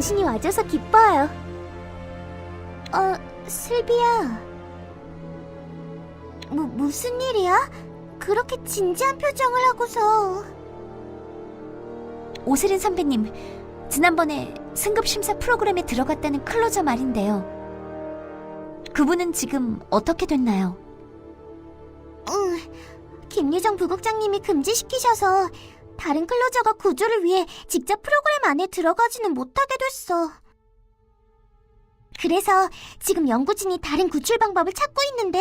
당신이 와줘서 기뻐요. 어, 슬비야. 뭐, 무슨 일이야? 그렇게 진지한 표정을 하고서. 오세린 선배님, 지난번에 승급 심사 프로그램에 들어갔다는 클로저 말인데요. 그분은 지금 어떻게 됐나요? 응, 김유정 부국장님이 금지시키셔서 다른 클로저가 구조를 위해 직접 프로그램 안에 들어가지는 못하게 됐어. 그래서 지금 연구진이 다른 구출 방법을 찾고 있는데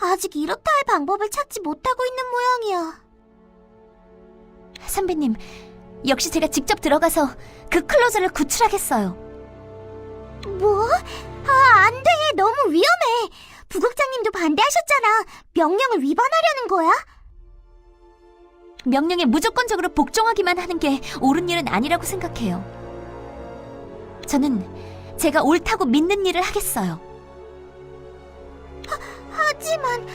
아직 이렇다 할 방법을 찾지 못하고 있는 모양이야. 선배님, 역시 제가 직접 들어가서 그 클로저를 구출하겠어요. 뭐? 아, 안 돼. 너무 위험해. 부국장님도 반대하셨잖아. 명령을 위반하려는 거야? 명령에 무조건적으로 복종하기만 하는 게 옳은 일은 아니라고 생각해요. 저는 제가 옳다고 믿는 일을 하겠어요. 하지만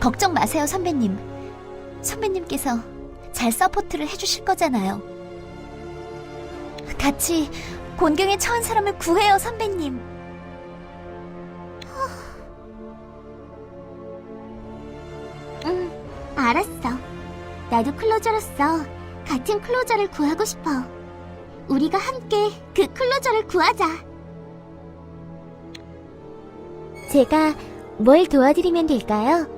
걱정 마세요, 선배님. 선배님께서 잘 서포트를 해주실 거잖아요. 같이 곤경에 처한 사람을 구해요, 선배님. 알았어. 나도 클로저로서 같은 클로저를 구하고 싶어. 우리가 함께 그 클로저를 구하자. 제가 뭘 도와드리면 될까요?